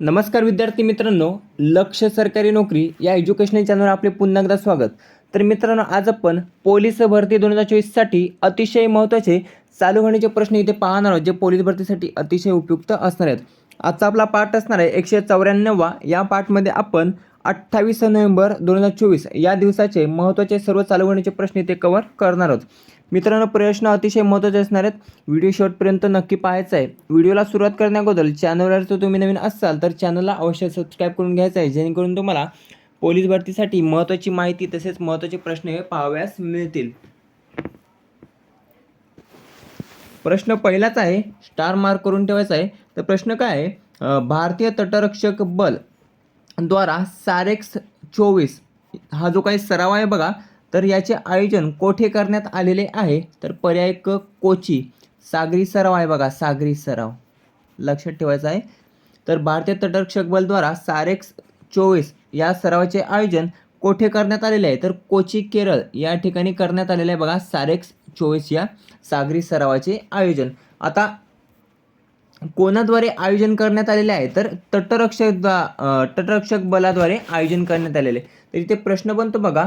नमस्कार विद्यार्थी मित्रांनो लक्ष सरकारी नोकरी या एज्युकेशनल चॅनलवर आपले पुन्हा एकदा स्वागत. तर मित्रांनो आज आपण पोलीस भरती दोन हजार चोवीससाठी अतिशय महत्त्वाचे चालू होण्याचे प्रश्न इथे पाहणार आहोत जे पोलीस भरतीसाठी अतिशय उपयुक्त असणार आहेत. आजचा आपला पाठ असणार आहे एकशे चौऱ्याण्णववा या पाठमध्ये आपण अठ्ठावीस नोव्हेंबर दोन हजार चोवीस या दिवसाचे महत्त्वाचे सर्व चालू होण्याचे प्रश्न इथे कव्हर करणार आहोत. मित्रांनो प्रश्न अतिशय महत्त्वाचे असणार आहेत. व्हिडिओ शॉर्टपर्यंत नक्की पाहायचा आहे. व्हिडिओला सुरुवात करण्याबद्दल चॅनलवर जर तुम्ही नवीन असाल तर चॅनलला अवश्य सबस्क्राईब करून घ्यायचं आहे. जेणेकरून तुम्हाला पोलीस भरतीसाठी महत्त्वाची माहिती तसेच महत्त्वाचे प्रश्न हे पाहाव्यास मिळतील. प्रश्न पहिलाच आहे स्टार मार्क करून ठेवायचा आहे. तर प्रश्न काय आहे? भारतीय तटरक्षक बल द्वारा सारेक्स चोवीस हा जो काही सराव आहे बघा तर याचे आयोजन कोठे करण्यात आलेले आहे? तर पर्याय क कोची सागरी सराव आहे बघा सागरी सराव. लक्षात ठेवायचं आहे. तर भारतीय तटरक्षक बलद्वारा सारेक्स चोवीस या सरावाचे आयोजन कोठे करण्यात आलेले आहे? तर कोची केरळ या ठिकाणी करण्यात आलेले आहे बघा सारेक्स चोवीस या सागरी सरावाचे आयोजन. आता कोणाद्वारे आयोजन करण्यात आलेले आहे? तर तटरक्षक द्वा- तटरक्षक बलाद्वारे आयोजन करण्यात आलेले आहे. तर इथे प्रश्न बनतो बघा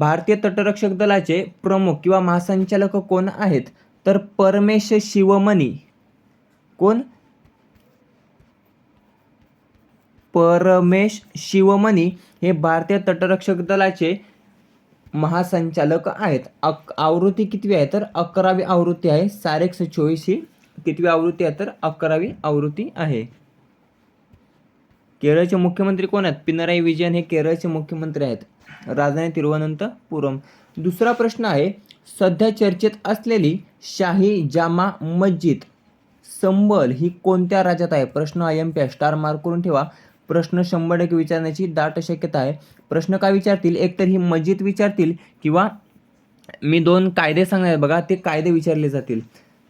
भारतीय तटरक्षक दलाचे प्रमुख किंवा महासंचालक कोण आहेत? तर परमेश शिवमणी. कोण? परमेश शिवमणी हे भारतीय तटरक्षक दलाचे महासंचालक आहेत. अक आवृत्ती कितवी आहे? तर अकरावी आवृत्ती आहे. सारेक्स चोवीस ही कितवी आवृत्ती आहे? तर अकरावी आवृत्ती आहे. केरळचे मुख्यमंत्री कोण आहेत? पिनराई विजयन हे केरळचे मुख्यमंत्री आहेत. राजधानी तिरुवनंतपुरम. दुसरा प्रश्न आहे सध्या चर्चेत असलेली शाही जामा मस्जिद संबल ही कोणत्या राज्यात आहे? प्रश्न I M P star mark करून ठेवा. प्रश्न शंभर टक्के विचारण्याची दाट शक्यता आहे. प्रश्न काय विचारतील? एकतर ही मस्जिद विचारतील किंवा मी दोन कायदे सांगणार बघा ते कायदे विचारले जातील.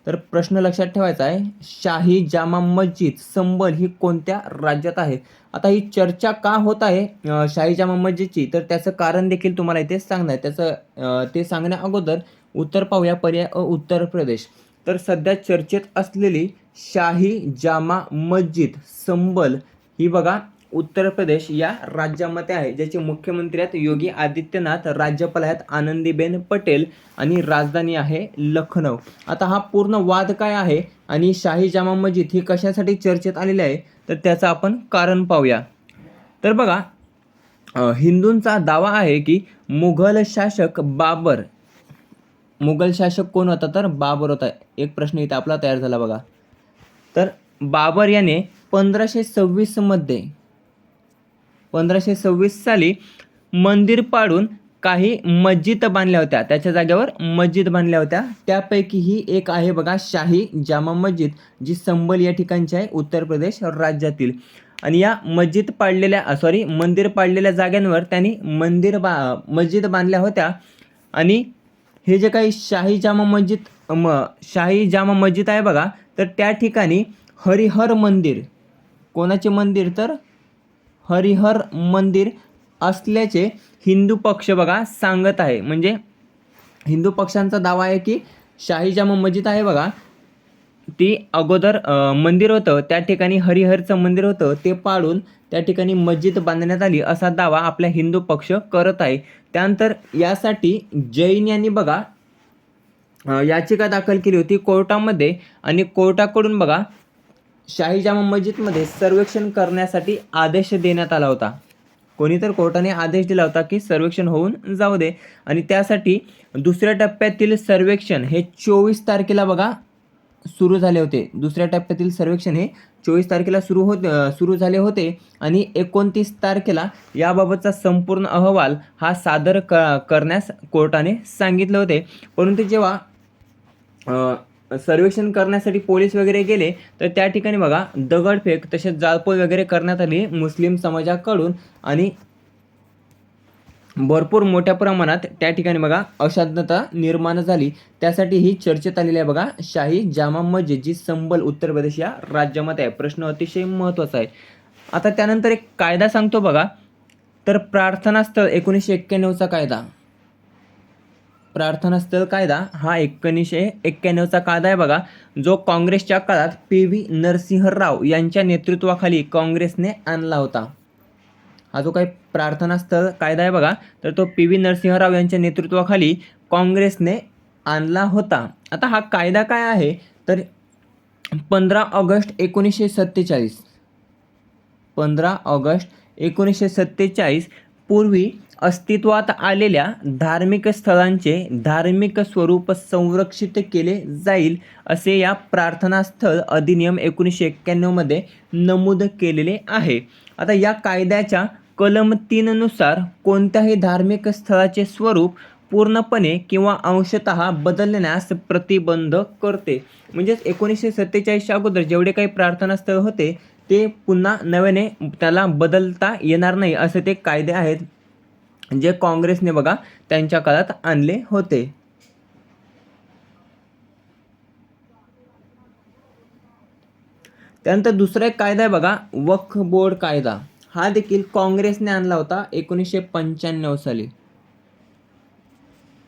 तर प्रश्न लक्षात ठेवायचा आहे शाही जामा मस्जिद संबल ही कोणत्या राज्यात आहे? आता ही चर्चा का होत आहे शाही जामा मस्जिदची? तर त्याचं कारण देखील तुम्हाला इथे सांगणार आहे. त्याचं ते सांगण्या अगोदर उत्तर पाहूया पर्याय अ, उत्तर प्रदेश. तर सध्या चर्चेत असलेली शाही जामा मस्जिद संबल ही बघा उत्तर प्रदेश या राज्यामध्ये आहे ज्याचे मुख्यमंत्री आहेत योगी आदित्यनाथ राज्यपाल आहेत आनंदीबेन पटेल आणि राजधानी आहे लखनौ. आता हा पूर्ण वाद काय आहे आणि शाही जामा मस्जिद ही कशासाठी चर्चेत आलेली आहे? तर त्याचं आपण कारण पाहूया. तर बघा हिंदूंचा दावा आहे की मुघल शासक बाबर मुघल शासक कोण होता? तर बाबर होता. एक प्रश्न इथे आपला तयार झाला बघा. तर बाबर याने पंधराशे सव्वीसमध्ये पंधराशे सव्वीस साली मंदिर पाडून काही मस्जिद बांधल्या होत्या. त्याच्या जागेवर मस्जिद बांधल्या होत्या. त्यापैकी ही एक आहे बघा शाही जामा मस्जिद जी संबल या ठिकाणची आहे उत्तर प्रदेश राज्यातील. आणि या मस्जिद पाडलेल्या सॉरी मंदिर पाडलेल्या जाग्यांवर त्यांनी मंदिर बा मस्जिद बांधल्या होत्या. आणि हे जे काही शाही जामा मस्जिद म शाही जामा मस्जिद आहे बघा तर त्या ठिकाणी हरिहर मंदिर. कोणाचे मंदिर तर? हरिहर मंदिर असल्याचे हिंदू पक्ष बघा सांगत आहे. म्हणजे हिंदू पक्षांचा दावा आहे की शाही जामा मस्जिद आहे बघा. ती अगोदर मंदिर होतं त्या ठिकाणी हरिहरचं मंदिर होतं ते पाळून त्या ठिकाणी मस्जिद बांधण्यात आली असा दावा आपला हिंदू पक्ष करत आहे. त्यानंतर यासाठी जैन यांनी बघा याचिका दाखल केली होती कोर्टामध्ये आणि कोर्टाकडून बघा शाहीजामा मस्जिदमध्ये सर्वेक्षण करण्यासाठी आदेश देण्यात आला होता. कोणी तर कोर्टाने आदेश दिला होता की सर्वेक्षण होऊन जाऊ दे. आणि त्यासाठी दुसऱ्या टप्प्यातील सर्वेक्षण हे चोवीस तारखेला बघा सुरू झाले होते. दुसऱ्या टप्प्यातील सर्वेक्षण हे चोवीस तारखेला सुरू होत सुरू झाले होते. आणि एकोणतीस तारखेला याबाबतचा संपूर्ण अहवाल हा सादर क करण्यास कोर्टाने सांगितले होते. परंतु जेव्हा सर्वेक्षण करण्यासाठी पोलीस वगैरे गेले तर त्या ठिकाणी बघा दगडफेक तसेच जाळपोळ वगैरे करण्यात आली मुस्लिम समाजाकडून आणि भरपूर मोठ्या प्रमाणात त्या ठिकाणी बघा अशांतता निर्माण झाली. त्यासाठी ही चर्चेत आलेली आहे बघा शाही जामा मस्जिद जी संबल उत्तर प्रदेश या राज्यामध्ये आहे. प्रश्न अतिशय महत्त्वाचा आहे. आता त्यानंतर एक कायदा सांगतो बघा तर प्रार्थनास्थळ एकोणीसशे एक्क्याण्णवचा कायदा. प्रार्थनास्थळ कायदा हा एकोणीसशे एक्क्याण्णवचा कायदा आहे बघा. जो काँग्रेसच्या काळात पी व्ही नरसिंह राव यांच्या नेतृत्वाखाली काँग्रेसने आणला होता. हा जो काही प्रार्थनास्थळ कायदा आहे बघा तर तो पी व्ही नरसिंहराव यांच्या नेतृत्वाखाली काँग्रेसने आणला होता. आता हा कायदा काय आहे? तर पंधरा ऑगस्ट एकोणीसशे सत्तेचाळीस. पंधरा ऑगस्ट एकोणीसशे सत्तेचाळीस पूर्वी अस्तित्वात आलेल्या धार्मिक स्थळांचे धार्मिक स्वरूप संरक्षित केले जाईल असे या प्रार्थनास्थळ अधिनियम एकोणीसशे एक्क्याण्णवमध्ये नमूद केलेले आहे. आता या कायद्याच्या कलम तीननुसार कोणत्याही धार्मिक स्थळाचे स्वरूप पूर्णपणे किंवा अंशतः बदलण्यास प्रतिबंध करते. म्हणजेच एकोणीसशे सत्तेचाळीसच्या अगोदर जेवढे काही प्रार्थनास्थळ होते ते पुन्हा नव्याने त्याला बदलता येणार नाही असे ते कायदे आहेत. जे काँग्रेसने बघा त्यांच्या काळात आणले होते. त्यानंतर दुसरा एक कायदा आहे बघा वक्फ बोर्ड कायदा. हा देखील काँग्रेसने आणला होता एकोणीसशे पंच्याण्णव साली.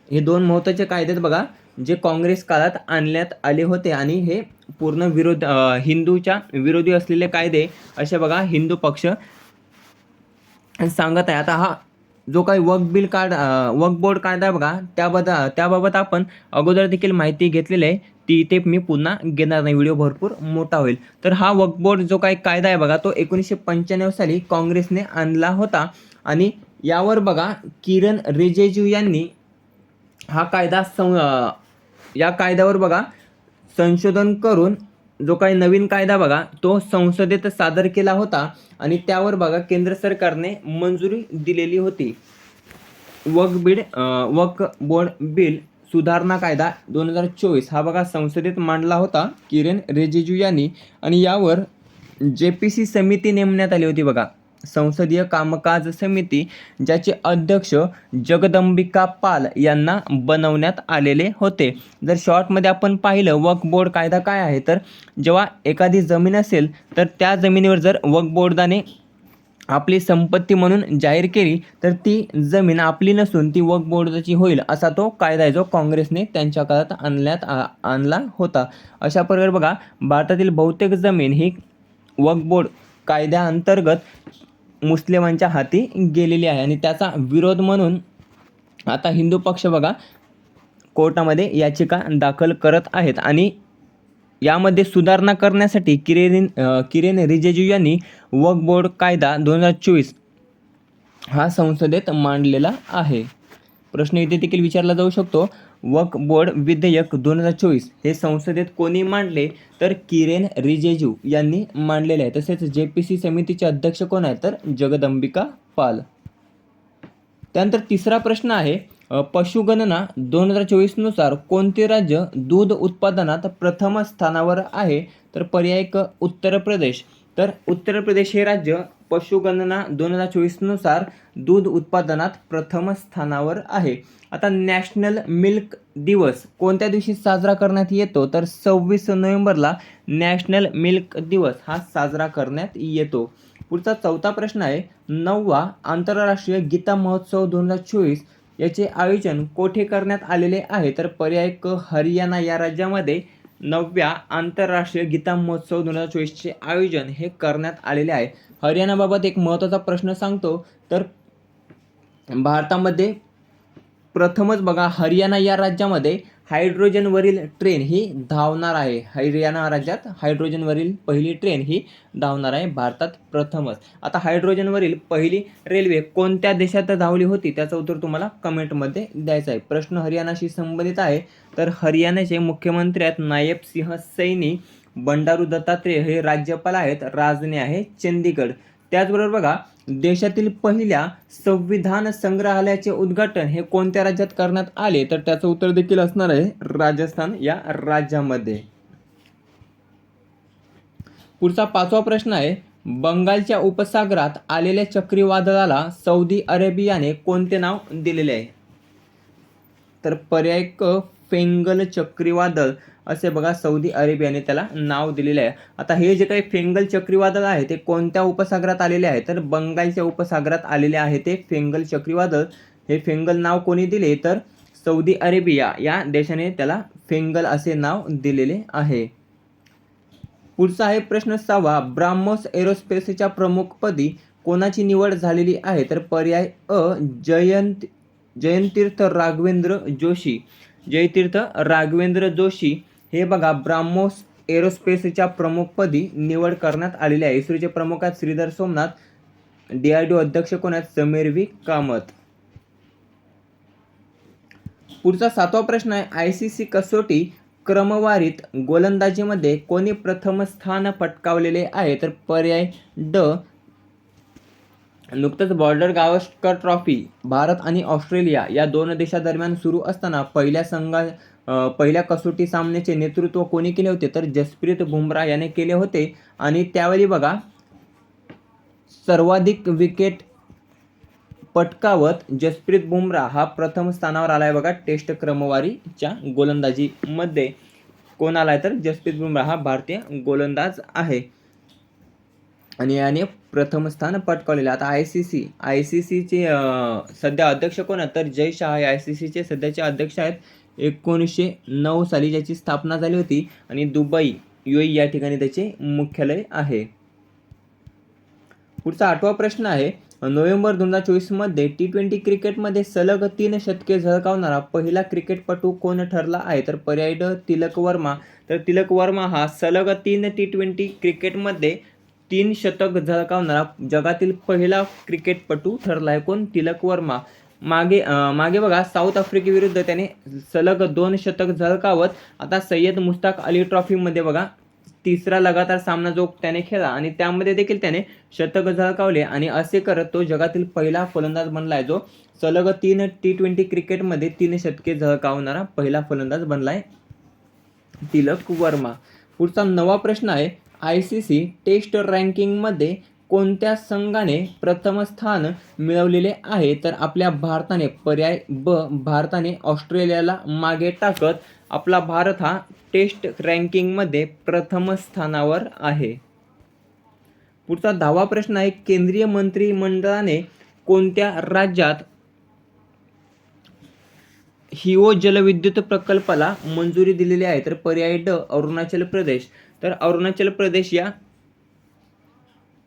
हे दोन महत्त्वाचे कायदे आहेत बघा जे काँग्रेस काळात आणण्यात आले होते आणि हे पूर्ण विरोध हिंदूच्या विरोधी असलेले कायदे असे बघा हिंदू पक्ष सांगत आहे. आता हा जो काही Waqf bill card Waqf board कायदा आहे बघा त्याबद्दल त्याबाबत आपण अगोदर देखील माहिती घेतलेली आहे. ती इथे मी पुन्हा घेणार नाही. व्हिडिओ भरपूर मोठा होईल. तर हा वक्फ बोर्ड जो काही कायदा आहे बघा तो एकोणीसशे पंच्याण्णव साली काँग्रेसने आणला होता. आणि यावर बघा किरण रिजेजू यांनी हा कायदा सं या कायद्यावर बघा संशोधन करून जो काही नवीन कायदा बघा तो संसदेत सादर केला होता आणि त्यावर बघा केंद्र सरकारने मंजुरी दिलेली होती. वक बीड वक बोर्ड बिल सुधारणा कायदा दोन हजार चोवीस हा बघा संसदेत मांडला होता किरेन रिजिजू यांनी. आणि यावर जे पी सी समिती नेमण्यात आली होती बघा संसदीय कामकाज समिती ज्याचे अध्यक्ष जगदंबिका पाल यांना बनवण्यात आलेले होते. जर शॉर्टमध्ये आपण पाहिलं वक्फ बोर्ड कायदा काय आहे? तर जेव्हा एखादी जमीन असेल तर त्या जमिनीवर जर वक्फ बोर्डाने आपली संपत्ती म्हणून जाहीर केली तर ती जमीन आपली नसून ती वक्फ बोर्डाची होईल असा तो कायदा आहे जो काँग्रेसने त्यांच्या काळात आणण्यात आ- आणला होता. अशा प्रकारे बघा भारतातील बहुतेक जमीन ही वक्फ बोर्ड कायद्याअंतर्गत मुस्लिमांच्या हाती गेलेली आहे. आणि त्याचा विरोध म्हणून आता हिंदू पक्ष बघा कोर्टामध्ये याचिका दाखल करत आहेत. आणि यामध्ये सुधारणा करण्यासाठी किरेन किरेन रिजेजू यांनी वक बोर्ड कायदा दोन हजार चोवीस हा संसदेत मांडलेला आहे. प्रश्न इथे देखील विचारला जाऊ शकतो. वक बोर्ड विधेयक दोन हजार चोवीस हे संसदेत कोणी मांडले? तर किरेन रिजेजू यांनी मांडलेले आहे. तसेच जे पी सी समितीचे अध्यक्ष कोण आहे तर जगदंबिका पाल. त्यानंतर तिसरा प्रश्न आहे पशुगणना दोन हजार चोवीसनुसार कोणते राज्य दूध उत्पादनात प्रथम स्थानावर आहे? तर पर्याय क उत्तर प्रदेश. तर उत्तर प्रदेश हे राज्य पशुगणना दोन हजार चोवीसनुसार दूध उत्पादनात प्रथम स्थानावर आहे. आता नॅशनल मिल्क दिवस कोणत्या दिवशी साजरा करण्यात येतो? तर सव्वीस नोव्हेंबरला नॅशनल मिल्क दिवस हा साजरा करण्यात येतो. पुढचा चौथा प्रश्न आहे नववा आंतरराष्ट्रीय गीता महोत्सव दोन हजार चोवीस याचे आयोजन कोठे करण्यात आलेले आहे? तर पर्याय क हरियाणा या राज्यामध्ये नवव्या आंतरराष्ट्रीय गीता महोत्सव दोन हजार चोवीसचे आयोजन हे करण्यात आलेले आहे. हरियाणाबाबत एक महत्त्वाचा प्रश्न सांगतो तर भारतामध्ये प्रथमच बघा हरियाणा या राज्यामध्ये हायड्रोजनवरील ट्रेन ही धावणार आहे. हरियाणा राज्यात हायड्रोजनवरील पहिली ट्रेन ही धावणार आहे भारतात प्रथमच. आता हायड्रोजनवरील पहिली रेल्वे कोणत्या देशात धावली होती? त्याचं उत्तर तुम्हाला कमेंटमध्ये द्यायचं आहे. प्रश्न हरियाणाशी संबंधित आहे. तर हरियाणाचे मुख्यमंत्री आहेत नायब सिंह सैनी बंडारू दत्तात्रेय हे राज्यपाल आहेत राजने आहे चंदीगड. त्याचबरोबर बघा देशातील पहिल्या संविधान संग्रहालयाचे उद्घाटन हे कोणत्या राज्यात करण्यात आले? तर त्याचं उत्तर देखील असणार आहे राजस्थान या राज्यामध्ये. पुढचा पाचवा प्रश्न आहे बंगालच्या उपसागरात आलेल्या चक्रीवादळाला सौदी अरेबियाने कोणते नाव दिलेले आहे? तर पर्याय क फेंगल चक्रीवादळ असे बघा सौदी अरेबियाने त्याला नाव दिलेले आहे. आता हे जे काही फेंगल चक्रीवादळ आहे ते कोणत्या उपसागरात आलेले आहे? तर बंगालच्या उपसागरात आलेले आहे ते फेंगल चक्रीवादळ. हे फेंगल नाव कोणी दिले? तर सौदी अरेबिया या देशाने त्याला फेंगल असे नाव दिलेले आहे. पुढचा आहे प्रश्न सहावा. ब्राह्मोस एरोस्पेसच्या प्रमुखपदी कोणाची निवड झालेली आहे? तर पर्याय अ जयंत जयंतीर्थ राघवेंद्र जोशी. जयतीर्थ राघवेंद्र जोशी हे बघा ब्राह्मोस एरोस्पेसच्या प्रमुखपदी निवड करण्यात आलेली आहे. इस्रोचे प्रमुख आहेत Shridhar Somnath D R D अध्यक्ष कोण आहेत? समीरवी कामत. पुढचा सातवा प्रश्न आहे आय सी सी कसोटी क्रमवारीत गोलंदाजीमध्ये कोणी प्रथम स्थान पटकावलेले आहे? तर पर्याय ड नुकतंच बॉर्डर गावस्कर ट्रॉफी भारत आणि ऑस्ट्रेलिया या दोन देशादरम्यान सुरू असताना पहिल्या संघा पहिल्या कसोटी सामन्याचे नेतृत्व कोणी केले होते? तर जसप्रीत बुमराह याने केले होते. आणि त्यावेळी बघा सर्वाधिक विकेट पटकावत जसप्रीत बुमराह हा प्रथम स्थानावर आला आहे बघा टेस्ट क्रमवारीच्या गोलंदाजीमध्ये. कोण आला आहे तर जसप्रीत बुमराह हा भारतीय गोलंदाज आहे. आणि याने प्रथम स्थान पटकावलेलं आता I C C I C सीचे सध्या अध्यक्ष कोण आहेत? तर जय शाह हे आय सी सीचे सध्याचे अध्यक्ष आहेत. एकोणीसशे नऊ साली ज्याची स्थापना झाली होती आणि दुबई यू या ठिकाणी त्याचे मुख्यालय आहे. पुढचा आठवा प्रश्न आहे. नोव्हेंबर दोन हजार चोवीसमध्ये टी ट्वेंटी क्रिकेटमध्ये सलग तीन शतके झळकावणारा पहिला क्रिकेटपटू कोण ठरला आहे? तर पर्याय ड तिलक वर्मा. तर तिलक वर्मा हा सलग तीन टी ट्वेंटी क्रिकेटमध्ये तीन शतक झळकावणारा जगातील पहिला क्रिकेटपटू ठरला आहे कोण? तिलक वर्मा. मागे मागे बघा साऊथ आफ्रिकेविरुद्ध त्याने सलग दोन शतक झळकावत आता सय्यद मुश्ताक अली ट्रॉफीमध्ये बघा तिसरा लगातार सामना जो त्याने खेळला आणि त्यामध्ये देखील त्याने शतक झळकावले आणि असे करत तो जगातील पहिला फलंदाज बनला आहे जो सलग तीन टी ट्वेंटी क्रिकेटमध्ये तीन शतके झळकावणारा पहिला फलंदाज बनलाय तिलक वर्मा. पुढचा नवा प्रश्न आहे आय सी सी टेस्ट रँकिंगमध्ये कोणत्या संघाने प्रथम स्थान मिळवलेले आहे? तर आपल्या भारताने पर्याय ब भारताने ऑस्ट्रेलियाला मागे टाकत आपला भारत हा टेस्ट रँकिंगमध्ये प्रथम स्थानावर आहे. पुढचा दहावा प्रश्न आहे केंद्रीय मंत्रिमंडळाने कोणत्या राज्यात हिओ जलविद्युत प्रकल्पाला मंजुरी दिलेली आहे? तर पर्याय ड अरुणाचल प्रदेश. तर अरुणाचल प्रदेश या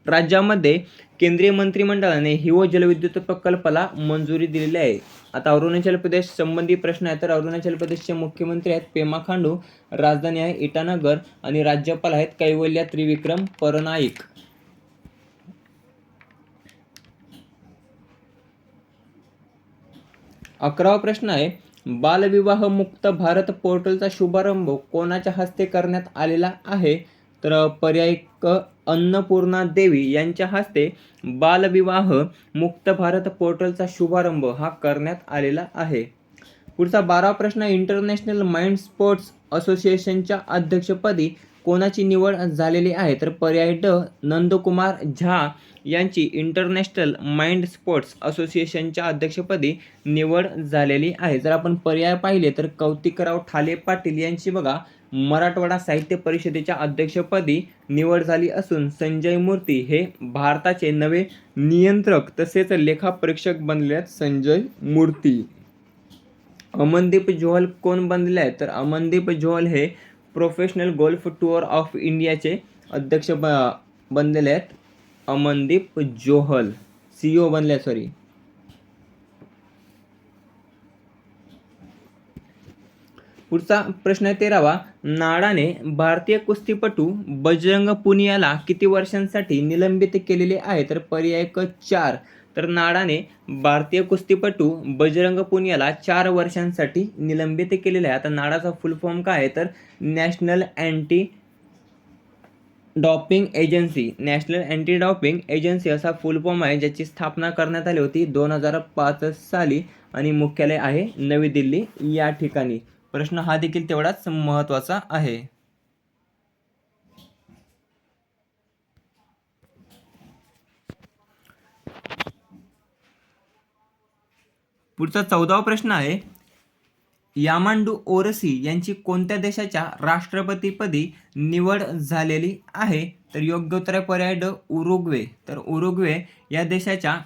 राज्यामध्ये केंद्रीय मंत्रिमंडळाने हिव जलविद्युत प्रकल्पाला मंजुरी दिलेली आहे. आता अरुणाचल प्रदेश संबंधी प्रश्न आहे तर अरुणाचल प्रदेशचे मुख्यमंत्री आहेत पेमा खांडू राजधानी आहे इटानगर आणि राज्यपाल आहेत कैवल्य त्रिविक्रम परनाईक. अकरावा प्रश्न आहे बालविवाह मुक्त भारत पोर्टलचा शुभारंभ कोणाच्या हस्ते करण्यात आलेला आहे? तर पर्याय क अन्नपूर्णा देवी यांच्या हस्ते बालविवाह मुक्त भारत पोर्टलचा शुभारंभ हा करण्यात आलेला आहे. पुढचा बारावा प्रश्न इंटरनॅशनल माइंड स्पोर्ट्स असोसिएशनच्या अध्यक्षपदी कोणाची निवड झालेली आहे तर पर्याय ड नंदकुमार झा यांची इंटरनॅशनल माइंड स्पोर्ट्स असोसिएशनच्या अध्यक्षपदी निवड झालेली आहे. जर आपण पर्याय पाहिले तर कौतिकराव ठाले पाटील यांची बघा मराठवाडा साहित्य परिषदेच्या अध्यक्षपदी निवड झाली असून संजय मूर्ती हे भारताचे नवे नियंत्रक तसेच लेखापरीक्षक बनले आहेत संजय मूर्ती. अमनदीप जोहल कोण बनले आहेत? तर अमनदीप जोहल हे प्रोफेशनल गोल्फ टूअर ऑफ इंडियाचे अध्यक्ष ब बनलेले आहेत अमनदीप जोहल सी ओ बनले सॉरी पुढचा प्रश्न आहे तेरावा. नाडाने भारतीय कुस्तीपटू बजरंग पुनियाला किती वर्षांसाठी निलंबित केलेले आहे? तर पर्याय क चार. तर नाडाने भारतीय कुस्तीपटू बजरंग पुनियाला चार वर्षांसाठी निलंबित केलेलं आहे. आता नाडाचा फुल फॉर्म काय आहे? तर national anti doping agency national anti doping agency असा फुल फॉर्म आहे ज्याची स्थापना करण्यात आली होती दोन हजार पाच साली आणि मुख्यालय आहे नवी दिल्ली या ठिकाणी. प्रश्न हा देखील तेवढाच महत्त्वाचा आहे. पुढचा चौदावा प्रश्न आहे यामांडू ओरसी यांची कोणत्या देशाच्या राष्ट्रपतीपदी निवड झालेली आहे? तर योग्य उत्तर पर्याय ड उरुग्वे. तर उरुग्वे या देशाच्या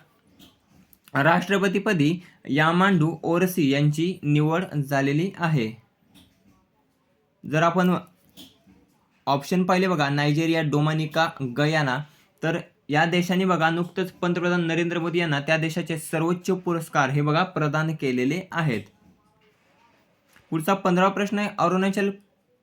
राष्ट्रपतीपदी यामांडू ओरसी यांची निवड झालेली आहे. जर आपण ऑप्शन पाहिले बघा नायजेरिया डोमानिका गयाना तर या देशाने बघा नुकतंच पंतप्रधान नरेंद्र मोदी यांना त्या देशाचे सर्वोच्च पुरस्कार हे बघा प्रदान केलेले आहेत. पुढचा पंधरावा प्रश्न आहे अरुणाचल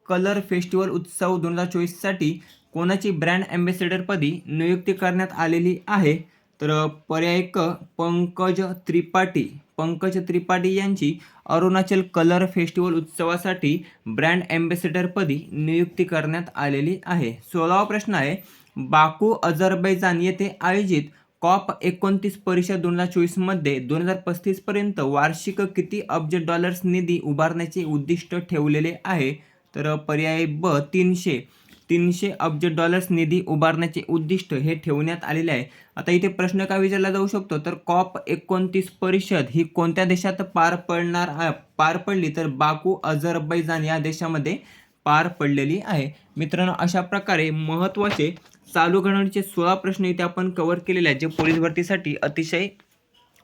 कलर फेस्टिवल उत्सव दोन हजार चोवीससाठी कोणाची ब्रँड अँबॅसेडरपदी नियुक्ती करण्यात आलेली आहे? तर पर्याय क पंकज त्रिपाठी. पंकज त्रिपाठी यांची अरुणाचल कलर फेस्टिवल उत्सवासाठी ब्रँड अँबॅसेडरपदी नियुक्ती करण्यात आलेली आहे. सोळावा प्रश्न आहे बाकू अझरबैजान येथे आयोजित कॉप एकोणतीस परिषद दोन हजार चोवीसमध्ये दोन हजार पस्तीसपर्यंत वार्षिक किती अब्ज डॉलर्स निधी उभारण्याचे उद्दिष्ट ठेवलेले आहे? तर पर्याय ब तीनशे. तीनशे अब्ज डॉलर्स निधी उभारण्याचे उद्दिष्ट हे ठेवण्यात आलेले आहे. आता इथे प्रश्न काय विचारला जाऊ शकतो? तर कॉप एकोणतीस परिषद ही कोणत्या देशात पार पडणार पार पडली? तर बाकू अझरबैजान या देशामध्ये पार पडलेली आहे. मित्रांनो अशा प्रकारे महत्त्वाचे चालू घडामोडीचे सोळा प्रश्न इथे आपण कव्हर केलेले आहेत जे पोलीस भरतीसाठी अतिशय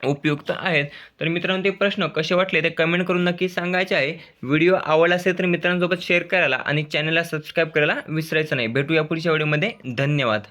उपयुक्त आहेत. तर मित्रांनो ते प्रश्न कसे वाटले ते कमेंट करून नक्की सांगायचे आहे. व्हिडिओ आवडला असेल तर मित्रांसोबत शेअर करायला आणि चॅनलला सबस्क्राईब करायला विसरायचं नाही. भेटूया पुढच्या व्हिडिओमध्ये धन्यवाद.